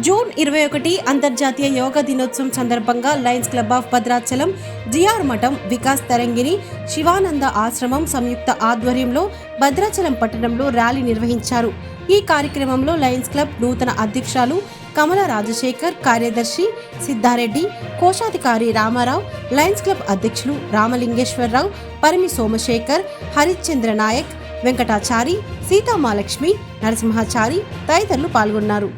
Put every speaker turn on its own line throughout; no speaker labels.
June ఇరవై ఒకటి అంతర్జాతీయ యోగా దినోత్సవం సందర్భంగా lions club of Bhadrachalam GR మఠం వికాస్ తరంగిణి శివానంద ఆశ్రమం సంయుక్త ఆధ్వర్యంలో భద్రాచలం పట్టణంలో ర్యాలీ నిర్వహించారు. ఈ కార్యక్రమంలో లయన్స్ క్లబ్ నూతన అధ్యక్షులు కమల రాజశేఖర్ కార్యదర్శి సిద్ధారెడ్డి కోశాధికారి రామారావు లయన్స్ క్లబ్ అధ్యక్షులు రామలింగేశ్వరరావు పరిమి సోమశేఖర్ హరిశ్చంద్ర నాయక్ వెంకటాచారి సీతామాలక్ష్మి నరసింహాచారి తదితరులు పాల్గొన్నారు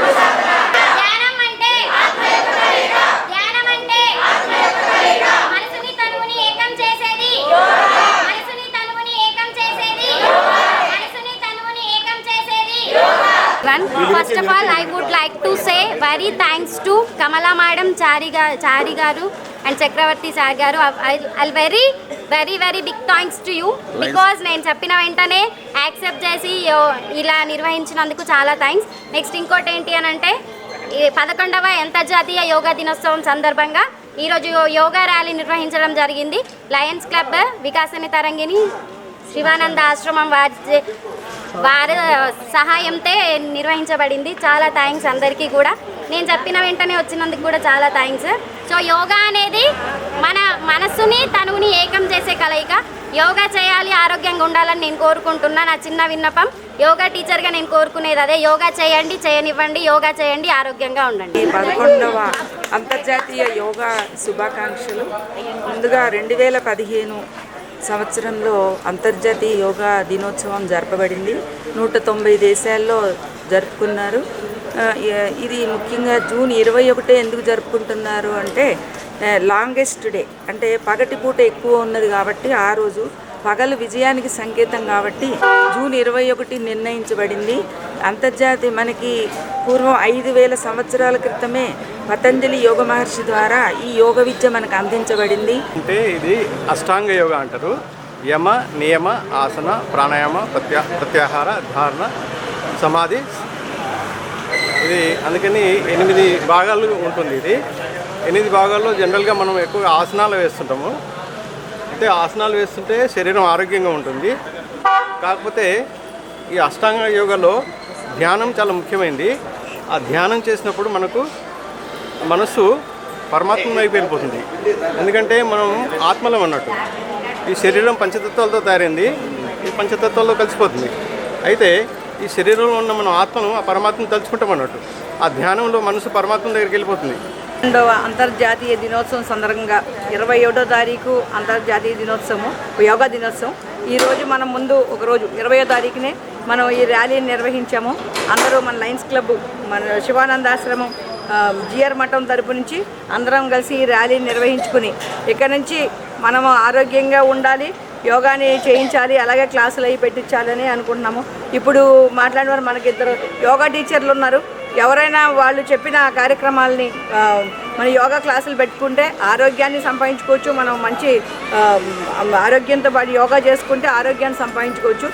ధ్యానం అంటే ధ్యానం అంటే మనసుని తనువుని ఏకం చేసేది మనసుని తనువుని ఏకం చేసేది మనసుని తనువుని ఏకం చేసేది
Of all, I would like to say very thanks to Kamala Madam Chari, ga- Chari Garu and Chakravarti Sar Garu. I- I'll very, very, very big thanks to you because నేను చెప్పిన వెంటనే యాక్సెప్ట్ చేసి యో- ఇలా నిర్వహించినందుకు చాలా thanks next ఇంకోటి ఏంటి అని అంటే పదకొండవ అంతర్జాతీయ యోగా దినోత్సవం సందర్భంగా ఈరోజు యో- యోగా ర్యాలీ నిర్వహించడం జరిగింది లయన్స్ క్లబ్ వికాసని తరంగిణి శివానంద ఆశ్రమం వారి వారి సహాయంతో నిర్వహించబడింది. చాలా థ్యాంక్స్ అందరికీ కూడా. నేను చెప్పిన వెంటనే వచ్చినందుకు కూడా చాలా థ్యాంక్స్ సో యోగా అనేది మన మనస్సుని తనువుని ఏకం చేసే కలయిక. యోగా చేయాలి ఆరోగ్యంగా ఉండాలని నేను కోరుకుంటున్నా. నా చిన్న విన్నపం యోగా టీచర్గా నేను కోరుకునేది అదే. యోగా చేయండి చేయనివ్వండి యోగా చేయండి ఆరోగ్యంగా ఉండండి.
పదకొండవ అంతర్జాతీయ యోగా శుభాకాంక్షలు. ముందుగా రెండు వేల పదిహేను సంవత్సరంలో అంతర్జాతీయ యోగా దినోత్సవం జరపబడింది. నూట తొంభై దేశాల్లో జరుపుకున్నారు. ఇది ముఖ్యంగా జూన్ ఇరవై ఒకటే ఎందుకు జరుపుకుంటున్నారు అంటే లాంగెస్ట్ డే అంటే పగటిపూట ఎక్కువ ఉన్నది కాబట్టి ఆ రోజు పగలు విజయానికి సంకేతం కాబట్టి జూన్ ఇరవై ఒకటి నిర్ణయించబడింది. అంతర్జాతీయ మనకి పూర్వం ఐదు వేల సంవత్సరాల క్రితమే పతంజలి యోగ మహర్షి ద్వారా ఈ యోగ విద్య మనకు అందించబడింది.
అంటే ఇది అష్టాంగ యోగ అంటారు. యమ నియమ ఆసన ప్రాణాయామ ప్రత్యా ప్రత్యాహార ధారణ సమాధి. ఇది అందుకని ఎనిమిది భాగాలు ఉంటుంది ఇది. ఎనిమిది భాగాల్లో జనరల్గా మనం ఎక్కువ ఆసనాలు వేస్తుంటాము. అంటే ఆసనాలు వేస్తుంటే శరీరం ఆరోగ్యంగా ఉంటుంది. కాకపోతే ఈ అష్టాంగ యోగాలో ధ్యానం చాలా ముఖ్యమైనది ఆ ధ్యానం చేసినప్పుడు మనకు మనస్సు పరమాత్మ వైపు వెళ్ళిపోతుంది. ఎందుకంటే మనం ఆత్మలం అన్నట్టు. ఈ శరీరం పంచతత్వాలతో తయారైంది. ఈ పంచతత్వాల్లో కలిసిపోతుంది. అయితే ఈ శరీరంలో ఉన్న మనం ఆత్మను ఆ పరమాత్మను తలుచుకుంటాం అన్నట్టు. ఆ ధ్యానంలో మనసు పరమాత్మ దగ్గరికి వెళ్ళిపోతుంది.
రెండవ అంతర్జాతీయ దినోత్సవం సందర్భంగా ఇరవై ఒకటో తారీఖు అంతర్జాతీయ దినోత్సవం యోగా దినోత్సవం. ఈరోజు మనం ముందు ఒకరోజు ఇరవయో తారీఖునే మనం ఈ ర్యాలీని నిర్వహించాము. అందరూ మన లయన్స్ క్లబ్ మన శివానందాశ్రమం జిఆర్ మఠం తరపు నుంచి అందరం కలిసి ఈ ర్యాలీని నిర్వహించుకుని ఇక్కడ నుంచి మనము ఆరోగ్యంగా ఉండాలి యోగాని చేయించాలి అలాగే క్లాసులు అవి పెట్టించాలని అనుకుంటున్నాము. ఇప్పుడు మాట్లాడిన వారు మనకి ఇద్దరు యోగా టీచర్లు ఉన్నారు. ఎవరైనా వాళ్ళు చెప్పిన కార్యక్రమాలని మన యోగా క్లాసులు పెట్టుకుంటే ఆరోగ్యాన్ని సంపాదించుకోవచ్చు. మనం మంచి ఆరోగ్యంతో పాటు యోగా చేసుకుంటే ఆరోగ్యాన్ని సంపాదించుకోవచ్చు.